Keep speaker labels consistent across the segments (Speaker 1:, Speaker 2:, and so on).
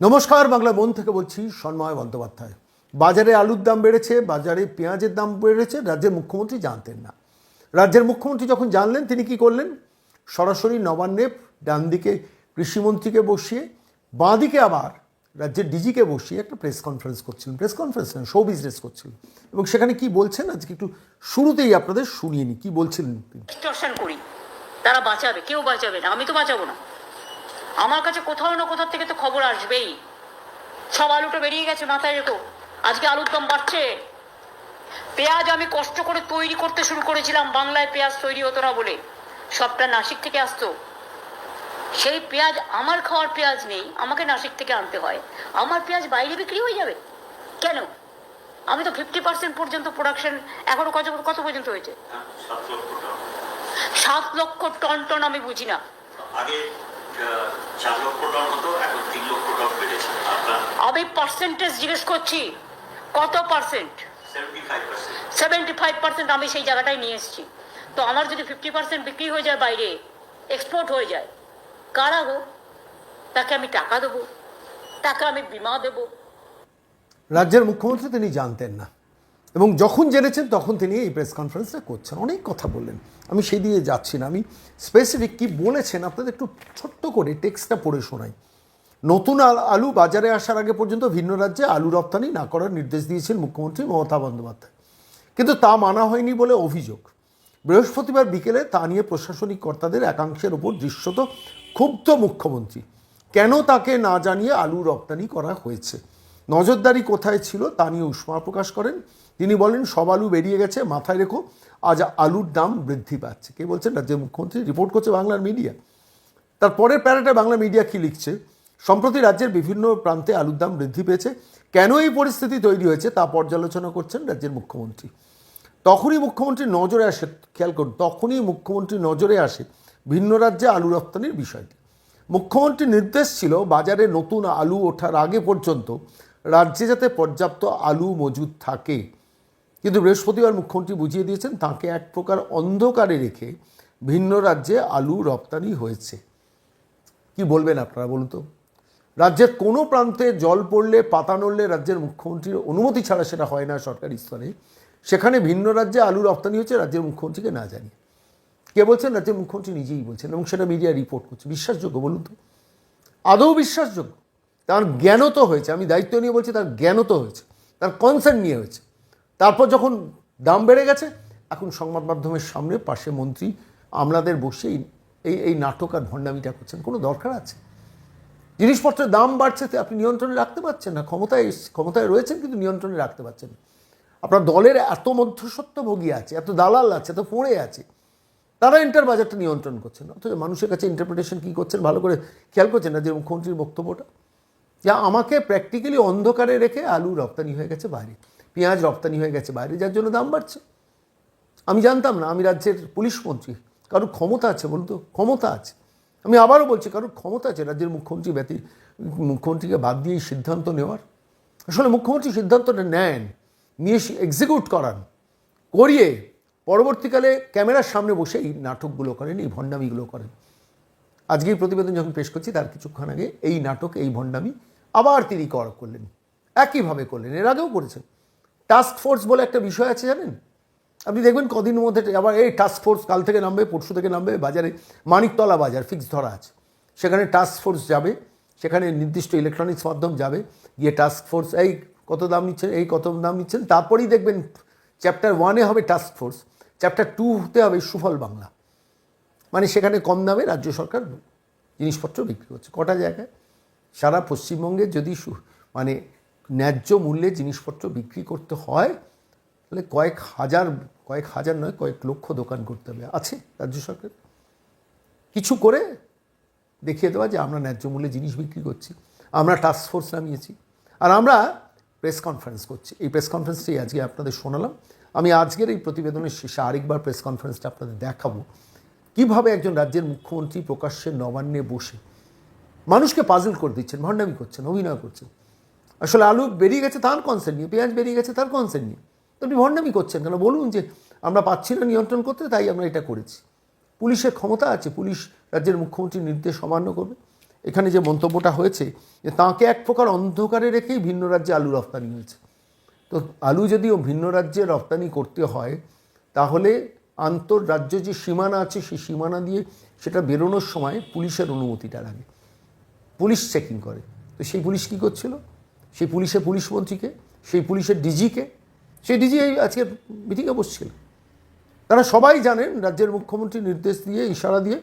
Speaker 1: নমস্কার, বাংলা মন থেকে বলছি সন্ময় বন্দ্যোপাধ্যায়। বাজারে আলুর দাম বেড়েছে, বাজারে পেঁয়াজের দাম বেড়েছে, রাজ্যের মুখ্যমন্ত্রী জানতেন না। রাজ্যের মুখ্যমন্ত্রী যখন জানলেন, তিনি কি করলেন? সরাসরি নবান্নে ডান দিকে কৃষিমন্ত্রীকে বসিয়ে বাঁ দিকে আবার রাজ্যের ডিজিকে বসিয়ে একটা প্রেস কনফারেন্স করছিলেন। প্রেস কনফারেন্স না, শো বিজনেস করছিলেন। এবং সেখানে কি বলছেন? আজকে একটু শুরুতেই আপনাদের শুনিয়ে নি কি বলছিলেন
Speaker 2: করি। তারা বাঁচাবে, কেউ বাঁচাবে না, আমি তো বাঁচাবো না। আমার কাছে কোথাও না কোথাও থেকে তো খবর আসবেই। সব আলুটা বেরিয়ে গেছে মাথায় রেখো। আজকে আলুর দাম বাড়ছে। পেঁয়াজ আমি কষ্ট করে তৈরি করতে শুরু করেছিলাম বাংলায় পেঁয়াজ তৈরি হতো না বলে। সবটা নাসিক থেকে আসতো। সেই পেঁয়াজ আমার খাওয়ার পেঁয়াজ নেই আমাকে নাসিক থেকে আনতে হয়। আমার পেঁয়াজ বাইরে বিক্রি হয়ে যাবে? কেন? আমি তো ফিফটি পার্সেন্ট পর্যন্ত প্রোডাকশন এখনও কত কত পর্যন্ত হয়েছে?
Speaker 3: সাত লক্ষ টন।
Speaker 2: টন আমি বুঝি না।
Speaker 3: চার লক্ষ টন হতো এখন তিন লক্ষ টন বেড়েছে। আপনার
Speaker 2: আমি পার্সেন্টেজ জিজ্ঞেস করছি। কত percent
Speaker 3: seventy five percent
Speaker 2: seventy five percent আমি সেই জায়গাটায় নিয়ে এসেছি। তো আমার যদি ফিফটি পার্সেন্ট বিক্রি হয়ে যায় বাইরে এক্সপোর্ট হয়ে যায় কারা গো? তাকে আমি টাকা দেবো তাকে আমি বিমা দেবো।
Speaker 1: রাজ্যের মুখ্যমন্ত্রী তিনি জানতেন না। এবং যখন জেনেছেন, তখন তিনি এই প্রেস কনফারেন্সটা করছেন। অনেক কথা বললেন। আমি সেই দিয়ে যাচ্ছি না। আমি স্পেসিফিক কি বলেছেন আপনাদের একটু ছোট্ট করে টেক্সটটা পড়ে শোনাই। নতুন আলু বাজারে আসার আগে পর্যন্ত ভিন্ন রাজ্যে আলু রপ্তানি না করার নির্দেশ দিয়েছেন মুখ্যমন্ত্রী মমতা বন্দ্যোপাধ্যায়। কিন্তু তা মানা হয়নি বলে অভিযোগ। বৃহস্পতিবার বিকেলে তা নিয়ে প্রশাসনিক কর্তাদের একাংশের ওপর দৃশ্যত ক্ষুব্ধ মুখ্যমন্ত্রী। কেন তাকে না জানিয়ে আলু রপ্তানি করা হয়েছে? নজরদারি কোথায় ছিল তা নিয়ে উষ্মা প্রকাশ করেন। তিনি বলেন, সব আলু বেরিয়ে গেছে, মাথায় রেখো, আজ আলুর দাম বৃদ্ধি পাচ্ছে। কে বলছেন? রাজ্যের মুখ্যমন্ত্রী রিপোর্ট করছে বাংলার মিডিয়া। তারপরের প্যারাটা বাংলা মিডিয়া কি লিখছে? সম্প্রতি রাজ্যের বিভিন্ন প্রান্তে আলুর দাম বৃদ্ধি পেয়েছে। কেন এই পরিস্থিতি তৈরি হয়েছে তা পর্যালোচনা করছেন রাজ্যের মুখ্যমন্ত্রী। তখনই মুখ্যমন্ত্রী নজরে আসে, খেয়াল করুন, তখনই মুখ্যমন্ত্রী নজরে আসে ভিন্ন রাজ্যে আলু রপ্তানির বিষয়টি। মুখ্যমন্ত্রীর নির্দেশ ছিল, বাজারে নতুন আলু ওঠার আগে পর্যন্ত রাজ্যে যাতে পর্যাপ্ত আলু মজুদ থাকে। কিন্তু বৃহস্পতিবার মুখ্যমন্ত্রী বুঝিয়ে দিয়েছেন, তাকে এক প্রকার অন্ধকারে রেখে ভিন্ন রাজ্যে আলু রপ্তানি হয়েছে। কি বলবেন আপনারা বলুন তো? রাজ্যের কোনো প্রান্তে জল পড়লে, পাতা নড়লে রাজ্যের মুখ্যমন্ত্রীর অনুমতি ছাড়া সেটা হয় না সরকারি স্তরে। সেখানে ভিন্ন রাজ্যে আলু রপ্তানি হচ্ছে রাজ্যের মুখ্যমন্ত্রীকে না জানিয়ে। কে বলছেন? রাজ্যের মুখ্যমন্ত্রী নিজেই বলছেন এবং সেটা মিডিয়া রিপোর্ট করছে। বিশ্বাসযোগ্য বলুন তো? আদৌ বিশ্বাসযোগ্য? তার জ্ঞান তো হয়েছে। আমি দায়িত্ব নিয়ে বলছি, তার জ্ঞান তো হয়েছে। তার কনসার্ন নিয়ে হয়েছে। তারপর যখন দাম বেড়ে গেছে, এখন সংবাদ মাধ্যমের সামনে পাশে মন্ত্রী আমলাদের বসে এই- এই নাটক আর ভণ্ডামিটা করছেন। কোনো দরকার আছে? জিনিসপত্রের দাম বাড়ছে, তো আপনি নিয়ন্ত্রণে রাখতে পারছেন না। ক্ষমতায় ক্ষমতায় রয়েছেন কিন্তু নিয়ন্ত্রণে রাখতে পারছেন না। আপনার দলের এত মধ্যসত্ত্বভোগী আছে, এত দালাল আছে, এত পড়ে আছে, তারা ইন্টার বাজারটা নিয়ন্ত্রণ করছেন। অথচ মানুষের কাছে ইন্টারপ্রিটেশন কী করছেন, ভালো করে খেয়াল করছেন না যে মুখ্যমন্ত্রীর বক্তব্যটা? যা আমাকে প্র্যাকটিক্যালি অন্ধকারে রেখে আলু রপ্তানি হয়ে গেছে বাইরে। পেঁয়াজ রপ্তানি হয়ে গেছে বাইরে, যার জন্য দাম বাড়ছে। আমি জানতাম না, আমি রাজ্যের পুলিশ মন্ত্রী। কারোর ক্ষমতা আছে বলুন তো? ক্ষমতা আছে। আমি আবারও বলছি, কারোর ক্ষমতা আছে রাজ্যের মুখ্যমন্ত্রী ব্যতী, মুখ্যমন্ত্রীকে বাদ দিয়ে সিদ্ধান্ত নেওয়ার? আসলে মুখ্যমন্ত্রী সিদ্ধান্তটা নেন, নিয়ে এক্সিকিউট করান, করিয়ে পরবর্তীকালে ক্যামেরার সামনে বসে এই নাটকগুলো করেন, এই ভণ্ডামিগুলো করেন। আজকে এই প্রতিবেদন যখন পেশ করছি, তার কিছুক্ষণ আগে এই নাটক, এই ভণ্ডামি আবার তিনি কর করলেন। একইভাবে করলেন। এর আগেও করেছেন। টাস্ক ফোর্স বলে একটা বিষয় আছে, জানেন? আপনি দেখবেন কদিনের মধ্যে আবার এই টাস্ক ফোর্স কাল থেকে নামবে, পরশু থেকে নামবে, বাজারে মানিকতলা বাজার ফিক্স ধরা আছে। সেখানে টাস্ক ফোর্স যাবে, সেখানে নির্দিষ্ট ইলেকট্রনিক্স মাধ্যম যাবে, গিয়ে টাস্ক ফোর্স এই কত দাম নিচ্ছেন, এই কত দাম নিচ্ছেন, তারপরেই দেখবেন চ্যাপ্টার ওয়ানে হবে টাস্ক ফোর্স চ্যাপ্টার টুতে হবে সুফল বাংলা। মানে সেখানে কম দামে রাজ্য সরকার জিনিসপত্র বিক্রি করছে। কটা জায়গায়? সারা পশ্চিমবঙ্গে যদি মানে ন্যায্য মূল্যে জিনিসপত্র বিক্রি করতে হয়, তাহলে কয়েক হাজার কয়েক হাজার নয়, কয়েক লক্ষ দোকান করতে হবে। আছে রাজ্য সরকার? কিছু করে দেখিয়ে দেওয়া যে আমরা ন্যায্য মূল্যে জিনিস বিক্রি করছি, আমরা টাস্ক ফোর্স নামিয়েছি। আর আমরা প্রেস কনফারেন্স করছি। এই প্রেস কনফারেন্সটাই আজকে আপনাদের শোনালাম। আমি আজকের এই প্রতিবেদনের শেষে আরেকবার প্রেস কনফারেন্সটা আপনাদের দেখাবো। কীভাবে একজন রাজ্যের মুখ্যমন্ত্রী প্রকাশ্যে নবান্নে বসে মানুষকে পাজল করে দিচ্ছেন, ভণ্ডামি করছেন, অভিনয় করছেন? আসলে আলু বেরিয়ে গেছে তার কনসেন্ট নিয়ে, পেঁয়াজ বেরিয়ে গেছে তার কনসেন্ট নিয়ে। তো আপনি ভণ্ডামি করছেন কেন? বলুন যে আমরা পাচ্ছি না নিয়ন্ত্রণ করতে, তাই আমরা এটা করেছি। পুলিশের ক্ষমতা আছে, পুলিশ রাজ্যের মুখ্যমন্ত্রীর নির্দেশ অমান্য করবে। এখানে যে মন্তব্যটা হয়েছে, যে তাঁকে এক প্রকার অন্ধকারে রেখেই ভিন্ন রাজ্যে আলু রপ্তানি হয়েছে। তো আলু যদিও ভিন্ন রাজ্যে রপ্তানি করতে হয়, তাহলে আন্তঃরাজ্য যে সীমানা আছে, সেই সীমানা দিয়ে সেটা বেরোনোর সময় পুলিশের অনুমতিটা লাগে। পুলিশ চেকিং করে। তো সেই পুলিশ কী করছিল? সেই পুলিশের পুলিশ মন্ত্রীকে, সেই পুলিশের ডিজিকে, সেই ডিজি এই আজকে মিটিংয়ে বসছিল। তারা সবাই জানেন, রাজ্যের মুখ্যমন্ত্রী নির্দেশ দিয়ে, ইশারা দিয়ে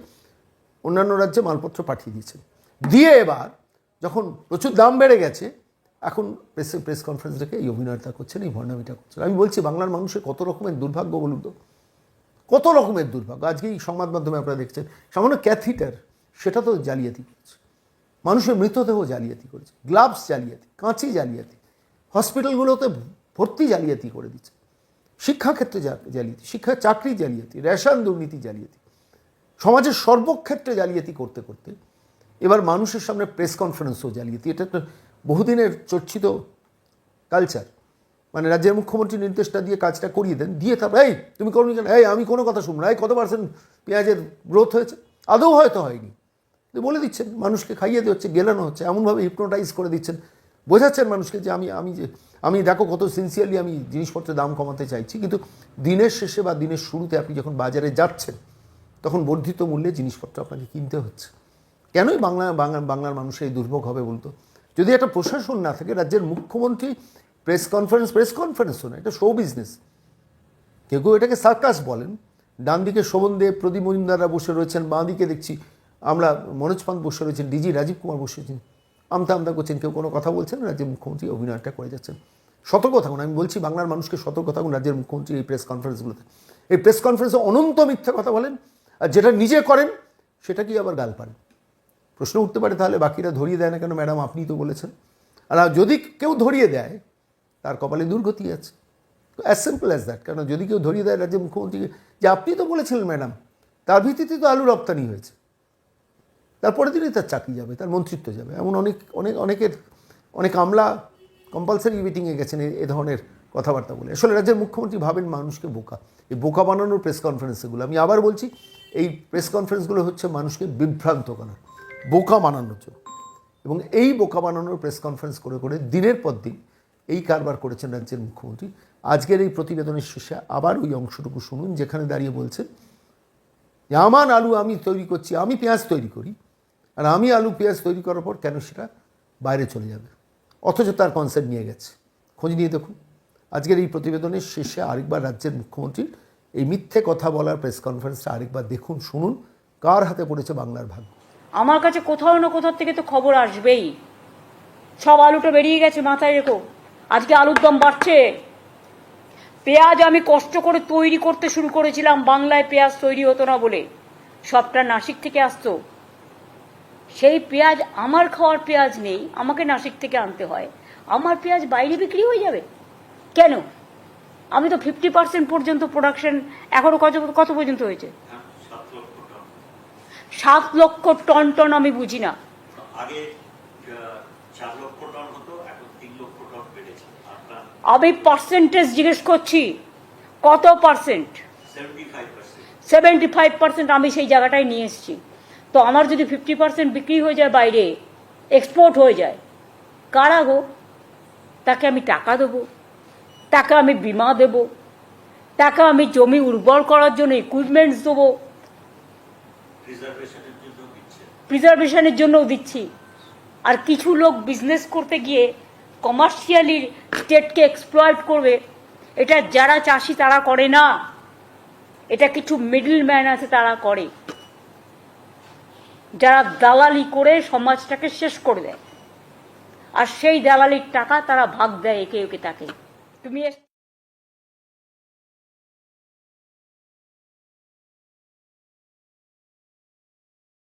Speaker 1: অন্যান্য রাজ্যে মালপত্র পাঠিয়ে দিয়েছেন। দিয়ে এবার যখন প্রচুর দাম বেড়ে গেছে, এখন প্রেস প্রেস কনফারেন্স ডেকে এই অভিনয়টা করছেন, এই ভণ্ডামিটা করছেন। আমি বলছি, বাংলার মানুষের কত রকমের দুর্ভাগ্য বলুন তো? কত রকমের দুর্ভাগ্য? আজকে এই সংবাদ মাধ্যমে আপনারা দেখছেন, সামান্য ক্যাথিটার, সেটা তো জালিয়াতি করেছে। মানুষের মৃতদেহ জালিয়াতি করেছে, গ্লাভস জালিয়াতি, কাঁচি জালিয়াতি, হসপিটালগুলোতে ভর্তি জালিয়াতি করে দিচ্ছে। শিক্ষাক্ষেত্রে জালিয়াতি, শিক্ষা চাকরি জালিয়াতি, রেশন দুর্নীতি জালিয়াতি, সমাজের সর্বক্ষেত্রে জালিয়াতি করতে করতে এবার মানুষের সামনে প্রেস কনফারেন্সও জালিয়াতি। এটা একটা বহুদিনের চর্চিত কালচার। মানে রাজ্যের মুখ্যমন্ত্রী নির্দেশটা দিয়ে কাজটা করিয়ে দেন, দিয়ে তারপর, এই, তুমি করনি কেন এই, আমি কোনো কথা শুনব না, এই কত পার্সেন্ট পেঁয়াজের গ্রোথ হয়েছে? আদৌ হয়তো হয়নি। বলে দিচ্ছেন, মানুষকে খাইয়ে হচ্ছে, গেলানো হচ্ছে, এমনভাবে হিপনোটাইজ করে দিচ্ছেন। বোঝাচ্ছেন মানুষকে যে আমি আমি যে, আমি দেখো কত সিনসিয়ারলি আমি জিনিসপত্রের দাম কমাতে চাইছি, কিন্তু দিনের শেষে বা দিনের শুরুতে আপনি যখন বাজারে যাচ্ছেন, তখন বর্ধিত মূল্যে জিনিসপত্র আপনাকে কিনতে হচ্ছে। কেনই বাংলা বাংলার মানুষের এই দুর্ভোগ হবে বলতো? যদি একটা প্রশাসন না থাকে, রাজ্যের মুখ্যমন্ত্রী প্রেস কনফারেন্স, প্রেস কনফারেন্সও না, এটা শো বিজনেস কেউ কেউ এটাকে সার্কাস বলেন। ডান দিকে শোভন দেব, প্রদীপ মজুমদাররা বসে রয়েছেন, বাঁ দিকে দেখছি আমরা মনোজ পান্ত বসে রয়েছেন, ডিজি রাজীব কুমার বসে রয়েছেন। আমতা আমতা করছেন, কেউ কোনো কথা বলছেন, রাজ্যের মুখ্যমন্ত্রী অভিনয়টা করে যাচ্ছেন। সতর্ক থাকুন, আমি বলছি বাংলার মানুষকে সতর্ক থাকুন রাজ্যের মুখ্যমন্ত্রী এই প্রেস কনফারেন্সগুলোতে এই প্রেস কনফারেন্সে অনন্ত মিথ্যা কথা বলেন, আর যেটা নিজে করেন, সেটা কি আবার গাল পান? প্রশ্ন উঠতে পারে তাহলে, বাকিরা ধরিয়ে দেয় না কেন? ম্যাডাম, আপনিই তো বলেছেন। আর যদি কেউ ধরিয়ে দেয় তার কপালে দুর্গতি আছে। তো অ্যাজ সিম্পল অ্যাজ দ্যাট কারণ যদি কেউ ধরিয়ে দেয় রাজ্যের মুখ্যমন্ত্রীকে, যে আপনি তো বলেছিলেন ম্যাডাম, তার ভিত্তিতে তো আলু রপ্তানি হয়েছে। তারপরের দিনই তার চাকরি যাবে, তার মন্ত্রিত্ব যাবে। এমন অনেক অনেক, অনেকের, অনেক আমলা কম্পালসারি মিটিংয়ে গেছেন এ ধরনের কথাবার্তা বলে। আসলে রাজ্যের মুখ্যমন্ত্রী ভাবেন মানুষকে বোকা। এই বোকা বানানোর প্রেস কনফারেন্সগুলো আমি আবার বলছি, এই প্রেস কনফারেন্সগুলো হচ্ছে মানুষকে বিভ্রান্ত করা বোকা বানানোর জন্য। এবং এই বোকা বানানোর প্রেস কনফারেন্স করে করে দিনের পর দিন এই কারবার করেছেন রাজ্যের মুখ্যমন্ত্রী। আজকের এই প্রতিবেদনের শেষে আবার ওই অংশটুকু শুনুন, যেখানে দাঁড়িয়ে বলছেন যে আমার আলু আমি তৈরি করছি, আমি পেঁয়াজ তৈরি করি। আর আমি আলু পেঁয়াজ তৈরি করার পর কেন সেটা বাইরে চলে যাবে? অথচ তার কনসেপ্ট নিয়ে গেছে। খোঁজ নিয়ে দেখুন। আজকের এই প্রতিবেদনের শেষে আরেকবার রাজ্যের মুখ্যমন্ত্রীর এই মিথ্যে কথা বলার প্রেস কনফারেন্সটা আরেকবার দেখুন, শুনুন, কার হাতে পড়েছে বাংলার ভাগ্য?
Speaker 2: আমার কাছে কোথাও না কোথাও থেকে তো খবর আসবেই। সব আলুটা বেরিয়ে গেছে, মাথায় রেখো। আজকে আলুর দাম বাড়ছে। পেঁয়াজ আমি কষ্ট করে তৈরি করতে শুরু করেছিলাম বাংলায় পেঁয়াজ তৈরি হতো না বলে। সবটা নাসিক থেকে আসতো। সেই পেঁয়াজ আমার খাওয়ার পেঁয়াজ নেই আমাকে নাসিক থেকে আনতে হয়। আমার পেঁয়াজ বাইরে বিক্রি হয়ে যাবে? কেন? আমি তো ফিফটি পার্সেন্ট পর্যন্ত প্রোডাকশন এখনও কত কত পর্যন্ত হয়েছে?
Speaker 3: হ্যাঁ, সাত লক্ষ টন।
Speaker 2: সাত লক্ষ টন টন আমি বুঝি না
Speaker 3: আগে আহ, চার লক্ষ টন হতো এখন তিন লক্ষ টন বেড়েছে আপনার
Speaker 2: আমি পার্সেন্টেজ জিজ্ঞেস করছি। কত পার্সেন্ট
Speaker 3: সেভেন্টি ফাইভ পার্সেন্ট
Speaker 2: আমি সেই জায়গাটায় নিয়ে এসেছি। তো আমার যদি ফিফটি পার্সেন্ট বিক্রি হয়ে যায় বাইরে এক্সপোর্ট হয়ে যায় কারা গো? তাকে আমি টাকা দেবো তাকে আমি বিমা দেবো তাকে আমি জমি উর্বর করার জন্য ইকুইপমেন্টস দেবো। প্রিজার্ভেশনের জন্যও দিচ্ছি। আর কিছু লোক বিজনেস করতে গিয়ে কমার্শিয়ালি স্টেটকে এক্সপ্লয়েট করবে, এটা যারা চাষি তারা করে না। এটা কিছু মিডল ম্যান আছে তারা করে। যারা দালালি করে সমাজটাকে শেষ করে দেয়। আর সেই দালালির টাকা তারা ভাগ দেয় একে ওকে তাকে। তুমি